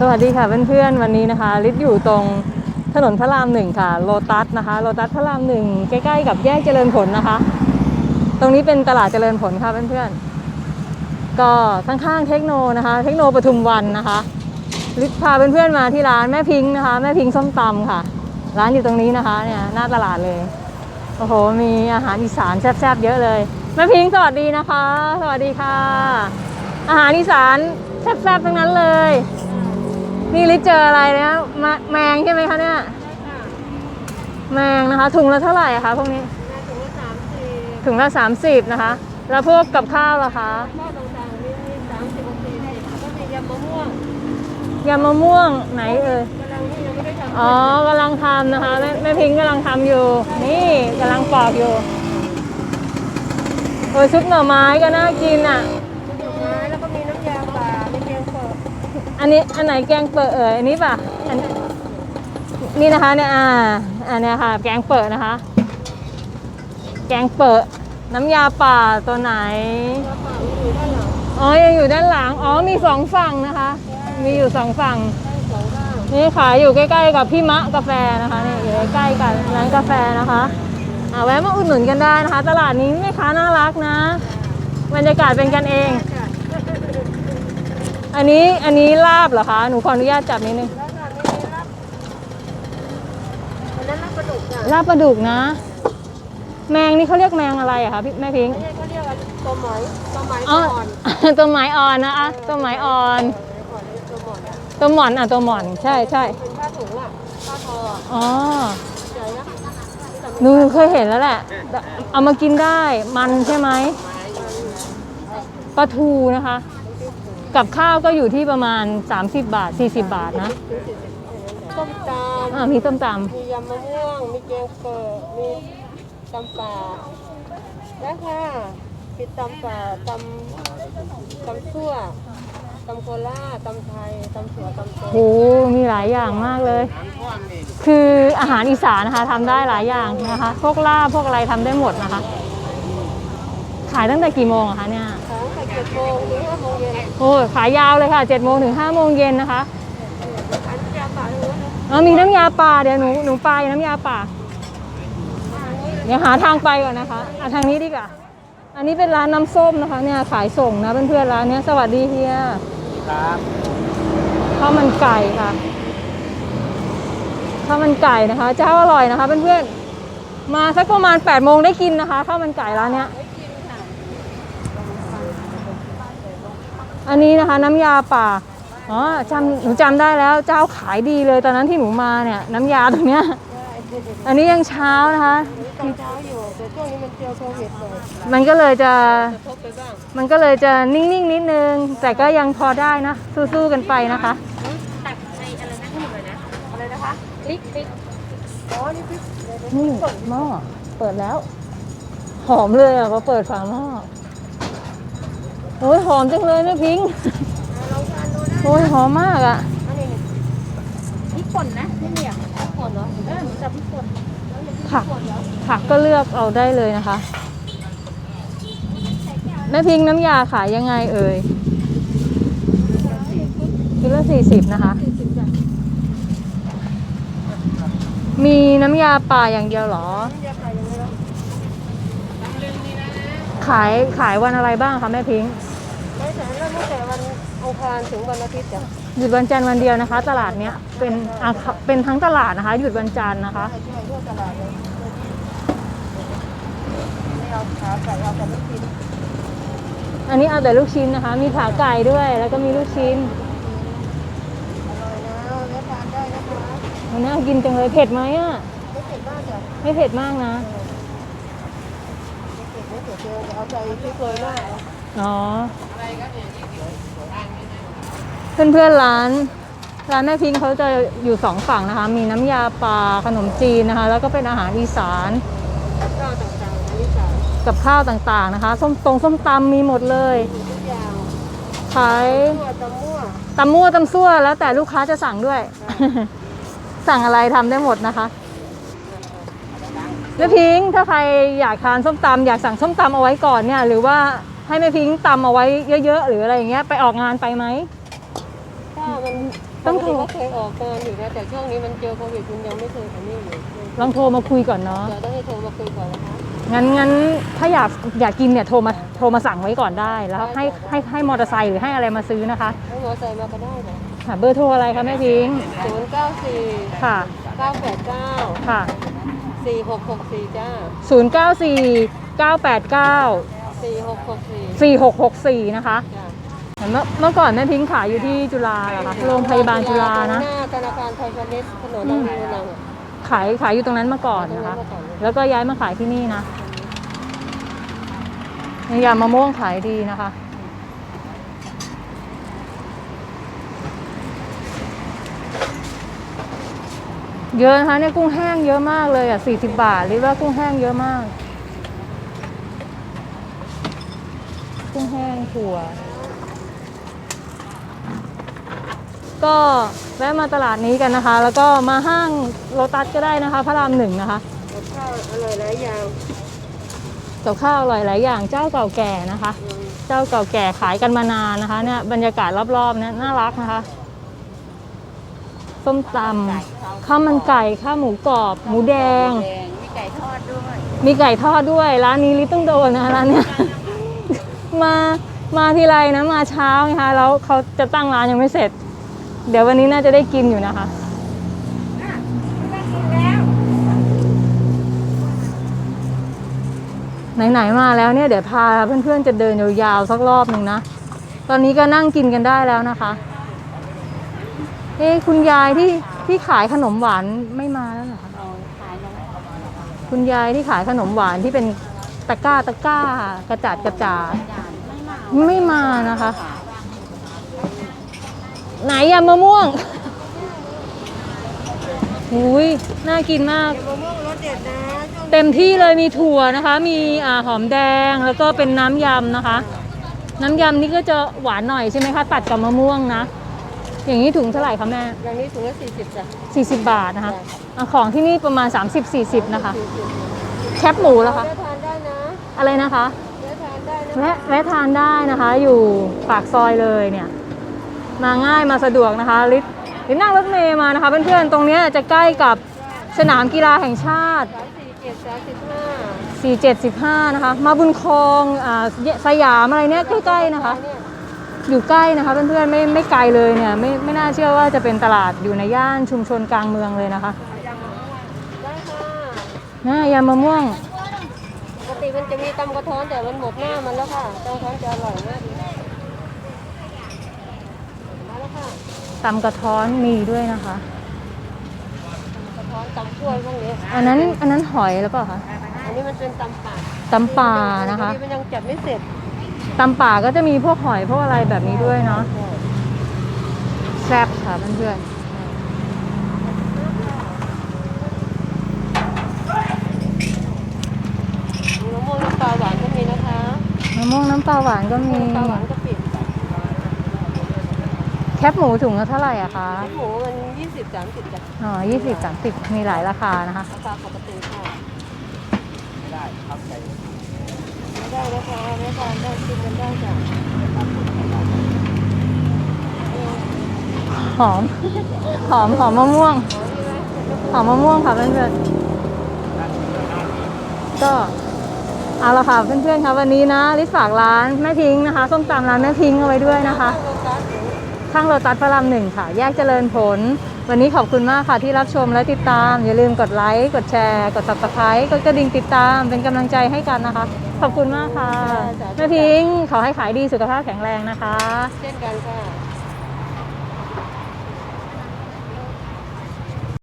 สวัสดีค่ะเพื่อนๆวันนี้นะคะลิศอยู่ตรงถนนพระรามหนึ่งค่ะโลตัสนะคะโลตัสพระรามหนึ่งใกล้ๆกับแยกเจริญผลนะคะ ตรงนี้เป็นตลาดเจริญผลค่ะเพื่อนๆก็ข้างๆเทคโนนะคะ เทคโนปทุมวันนะคะลิศพาเพื่อนๆมาที่ร้านแม่พิงค์นะคะ แม่พิงค์ส้มตำค่ะ ร้านอยู่ตรงนี้นะคะเนี่ยหน้าตลาดเลยโอ้โหมีอาหารอีสานแซ่บๆเยอะเลยแม่พิงค์สวัสดีนะคะ สวัสดีค่ะ อาหารอีสานแซ่บๆทั้งนั้นเลย นี่ลิศเจออะไรเนี่ยมะแมงใช่ไหมคะเนี่ยแมงนะคะถุงละเท่าไหร่อะคะพวกนี้ถุงละสามสิบนะคะ แล้วพวกกับข้าวล่ะคะข้าวต่างๆมีมีสามสิบโอเคก็มียำมะม่วงยำมะม่วงไหนเอ่ยกำลังนี่ยังไม่ได้ทำอ๋อกำลังทำนะคะแม่แม่พิงค์กำลังทำอยู่ นี่กำลังปอกอยู่โอ้ยซุปหน่อไม้ก็น่ากินอะ ดอกไม้แล้วก็มีน้ำยาป่ามีแกงเปิด อันนี้อันไหนแกงเปิดเอ่ยอันนี้ป่ะอันนี่นะคะเนี่ยอ่าอันนี้ค่ะ แกงเปิดนะคะ แกงเปิดน้ำยาป่าตัวไหนป่าอยู่ด้านหลังอ๋อยังอยู่ด้านหลังอ๋อมีสองฝั่งนะคะ มีอยู่สองฝั่งนี่ขายอยู่ใกล้ๆกับพี่มะกาแฟนะคะนี่อยู่ใกล้ๆกันร้านกาแฟนะคะอ่าแวะมาอุดหนุนกันได้นะคะ ตลาดนี้แม่ค้าน่ารักนะ บรรยากาศเป็นกันเอง อันนี้อันนี้ลาบเหรอคะ หนูขออนุญาตจับนิดนึงแล้วค่ะนี่รับอันนั้นรับปลาดุกจ้ะลาบปลาดุกนะ แมงนี่เขาเรียกแมงอะไรอะคะพี่แม่พิงค์ไม่ใช่เขาเรียกว่าตัวหมอยตัวหมอยอ๋ออ่อนตัวไม้อ่อนนะคะตัวไม้อ่อนอ่อนนี่ตัวหมอนอะตัวหมอนอะตัวหมอนใช่ใช่เป็นผ้าถุงอะผ้าทออะอ๋อใหญ่นะหนูเคยเห็นแล้วแหละแต่เอามากินได้มันใช่ไหมปลาทูนะคะ กับข้าวก็อยู่ที่ประมาณ 30 บาท 40 บาทนะต้มตำอ่ามีต้มตมียำมะม่วง มีแกงเปิดมีตำป่าแล้วค่ะมีตำป่าตำตำซั่วตำโคราชตำไทยตำสัวตำโตำโหมีหลายอย่างมากเลย คืออาหารอีสานนะคะทำได้หลายอย่างนะคะ พวกลาบพวกอะไรทำได้หมดนะคะ ขายตั้งแต่กี่โมงอะคะเนี่ยขายตั้งแต่ เจ็ดโมงถึงห้าโมงเย็นโอ้ยขายยาวเลยค่ะ7โมงถึง5โมงเย็นนะคะขายน้ำยาป่าทั้งนั้นนะอ๋อมีน้ำยาป่าเดี๋ยวหนูหนูไปน้ำยาป่า เดี๋ยวหาทางไปก่อนนะคะเอาทางนี้ดีกว่า อันนี้เป็นร้านน้ำส้มนะคะเนี่ยขายส่งนะเพื่อนๆร้านเนี้ยสวัสดีเฮียครับข้าวมันไก่ค่ะข้าวมันไก่นะคะเจ้าอร่อยนะคะเพื่อนๆมาสักประมาณ8ปดโมงได้กินนะคะข้าวมันไก่ร้านเนี้ย อันนี้นะคะน้ำยาป่าอ๋อจำหนูจำได้แล้วเจ้าขายดีเลยตอนนั้นที่หนูมาเนี่ยน้ำยาตรงเนี้ยอันนี้ยังเช้านะคะตอนเช้าอยู่แต่ช่วงนี้มันเจอโควิดเลยมันก็เลยจะกระทบไปบ้างมันก็เลยจะนิ่งๆนิดนึง แต่ก็ยังพอได้นะ สู้ๆกันไปนะคะตักในอะไรนะที่หนูเลยนะอะไรนะคะพริกพริกอ๋อนี่พริกเดี๋ยวนี่หม้อเปิดแล้ว หอมเลยอะพอเปิดฝาหม้อ โอ้ยหอมจังเลยแม่พิงค์ลองทานดูนะโอ้ยหอมมากอะอันนี้นี่พริกป่นนะนี่เนี่ยพริกป่นเหรอเออหนูจะพริกป่นแล้วเนี่ยพริกผักป่นเหรอผักก็เลือกเอาได้เลยนะคะแม่พิงค์น้ำยาขายยังไงเอ่ยกิโลสี่สิบนะคะ มีน้ำยาป่าอย่างเดียวเหรอน้ำยาไก่ยังไงล่ะขายขายวันอะไรบ้างคะแม่พิงค์ ไม่แต่เริ่มตั้งแต่วันอังคารถึงวันอาทิตย์จ้ะหยุดวันจันทร์วันเดียวนะคะ ตลาดเนี้ยเป็นอะเป็นทั้งตลาดนะคะ หยุดวันจันทร์นะคะ ใช่ใช่ทั่วตลาดเลยไม่เอาขาไก่เอาแต่ลูกชิ้นอันนี้เอาแต่ลูกชิ้นนะคะ มีขาไก่ด้วย แล้วก็มีลูกชิ้นอร่อยนะแล้วทานได้นะคะมันน่ากินจังเลยเผ็ดไหมอะไม่เผ็ดมากจ้ะไม่เผ็ดมากนะไม่เผ็ดไม่เผ็ดเดียวเอาใจพริกโรยหน้าเอาอ๋อ เพื่อนเพื่อนๆร้าน ร้านแม่พิงค์เขาจะอยู่สองฝั่งนะคะ มีน้ำยาปลาขนมจีนนะคะ แล้วก็เป็นอาหารอีสานข้าวต่างๆอันนี้สามกับข้าวต่างๆนะคะ ส้มตรงส้มตำมีหมดเลยทุกอย่างขายมั่วตำมั่วตำมั่วตำซั่วแล้วแต่ลูกค้าจะสั่งด้วย สั่งอะไรทำได้หมดนะคะแม่พิงค์ถ้าใครอยากทานส้มตำอยากสั่งส้มตำเอาไว้ก่อนเนี่ย หรือว่า ให้แม่พิงค์ตำเอาไว้เยอะ ๆ หรืออะไรอย่างเงี้ยไปออกงานไปไหม ถ้ามันต้องโทร ปกก็เคยออกงานอยู่นะแต่ช่วงนี้มันเจอโควิดมันยังไม่เคยอันนี้อยู่ลองโทรมาคุยก่อนเนาะเดี๋ยวต้องให้โทรมาคุยก่อนนะคะ งั้นงั้นถ้าอยากอยากกินเนี่ยโทรมาโทรมาสั่งไว้ก่อนได้แล้วให้ให้ให้มอเตอร์ไซค์หรือให้อะไรมาซื้อนะคะให้มอไซค์มาก็ได้นะค่ะเบอร์โทรอะไรคะแม่พิงค์ศูนย์เก้าสี่ค่ะเก้าแปดเก้าค่ะ สี่หกหกสี่จ้า094 989 สี่หกหกสี่4664 นะคะจ้าเมื่อเมื่อก่อนแม่พิงค์ขายอยู่ที่จุฬาเหรอคะโรงพยาบาลจุฬานะ หน้าธนาคารไทยพาณิชย์ถนนนางรองนังอะขายขายอยู่ตรงนั้นมาก่อนตรงนะนั้คะนมาก่อนเลย แล้วก็ย้ายมาขายที่นี่นะยำมะม่วงขายดีนะคะ เยอะนะคะเนี่ยกุ้งแห้งเยอะมากเลยอะ40 บาทเรียกว่ากุ้งแห้งเยอะมาก กุ้งแห้งถั่ว ก็แวะมาตลาดนี้กันนะคะ แล้วก็มาห้างโลตัสก็ได้นะคะ พระรามหนึ่งนะคะกับข้าวอร่อยหลายอย่างกับข้าวอร่อยหลายอย่างเจ้าเก่าแก่นะคะอืมเจ้าเก่าแก่ขายกันมานานนะคะเนี่ยบรรยากาศรอบๆเนี่ยน่ารักนะคะส้มตำข้าวมันไก่ข้าวหมูกรอบ หมูแดงแดงมีไก่ทอดด้วย มีไก่ทอดด้วย ร้านนี้ลิตต้องโดนนะคะร้านเนี้ย มามาทีไรนะมาเช้าไงคะแล้วเขาจะตั้งร้านยังไม่เสร็จ เดี๋ยววันนี้น่าจะได้กินอยู่นะคะไหนๆมาแล้วเนี่ยเดี๋ยวพาเพื่อนๆจะเดินยาวๆสักรอบหนึ่งนะ ตอนนี้ก็นั่งกินกันได้แล้วนะคะ เอ้คุณยายที่ที่ขายขนมหวานไม่มาแล้วเหรอคะคุณยายที่ขายขนมหวานที่เป็นตะก้าตะก้ากระจาดกระจาด ไม่มาไม่มานะคะ ไหนยำมะม่วงอุ้ยน่ากินมาก มะม่วงรสเด็ดนะช่วงเต็มที่เลยมีถั่วนะคะ มีอ่าหอมแดงแล้วก็เป็นน้ำยำนะคะ น้ำยำนี่ก็จะหวานหน่อยใช่ไหมคะตัดกับมะม่วงนะ อย่างนี้ถุงเท่าไหร่คะแม่ อย่างนี้ถุงละสี่สิบจ้ะ 40 บาทนะคะจ้ะอะของที่นี่ประมาณ 30-40 นะคะ แคบหมูแล้วคะ ได้ทานได้นะ อะไรนะคะ แวะแวะทานได้นะคะ อยู่ปากซอยเลยเนี่ย มาง่ายมาสะดวกนะคะลิศลิศนั่งรถเมย์มานะคะ เพื่อนๆ ตรงนี้จะใกล้กับสนามกีฬาแห่งชาติสี่เจ็ดสามสิบห้า4715 นะคะ มาบุญคลองอสยามอะไรเนี้ยใกล้ๆนะคะ อยู่ใกล้นะคะเพื่อนๆไม่ไม่ไกลเลยเนี่ยไม่ไม่น่าเชื่อว่าจะเป็นตลาดอยู่ในย่านชุมชนกลางเมืองเลยนะคะได้ค่ะน่ายำมะม่วง มันจะมีตำกระท้อนแต่มันหมดหน้ามันแล้วค่ะตำกระท้อนจะอร่อยมากมาแล้วค่ะตำกระท้อนมีด้วยนะคะ กระท้อนตำกล้วยพวกนี้อันนั้นอันนั้นหอยแล้วเปล่าคะอันนี้มันเป็นตำป่าตำป่านะคะอัมันยังจับไม่เสร็จตำป่าก็จะมีพวกหอยพวกอะไรแบบนี้ด้วยเนาะแซ่บค่ะเพื่อนมะม่วงน้ำปลาหวานก็มีนะคะ ๆ มะม่วงน้ำปลาหวานก็มีน้ำปลาหวานก็ปิดแคบหมูถุงละเท่าไหร่อะคะหมูมันยี่สิบสามสิบจ้ะอ๋อยี่สิบสามสิบมีหลายราคานะคะ ราคาปกติค่ะไม่ได้ครับไม่ได้นะคะไม่ทานได้กินกันได้จ้ะหอม หอมหอมมะม่วง หอมมะม่วงค่ะเพื่อนๆก็ เอาละค่ะเพื่อนๆค่ะวันนี้นะลิศฝากร้านแม่พิงค์นะคะส้มตำร้านแม่พิงค์เอาไว้ด้วยนะคะโลตัสหรือข้างโลตัสพระรามหนึ่งค่ะ แยกเจริญผล วันนี้ขอบคุณมากค่ะที่รับชมและติดตาม อย่าลืมกดไลค์กดแชร์ กด subscribe กดกระดิ่งติดตาม เป็นกำลังใจให้กันนะคะ ขอบคุณมากค่ะแม่พิงค์ขอให้ขายดีสุขภาพแข็งแรงนะคะ เช่นกันค่ะ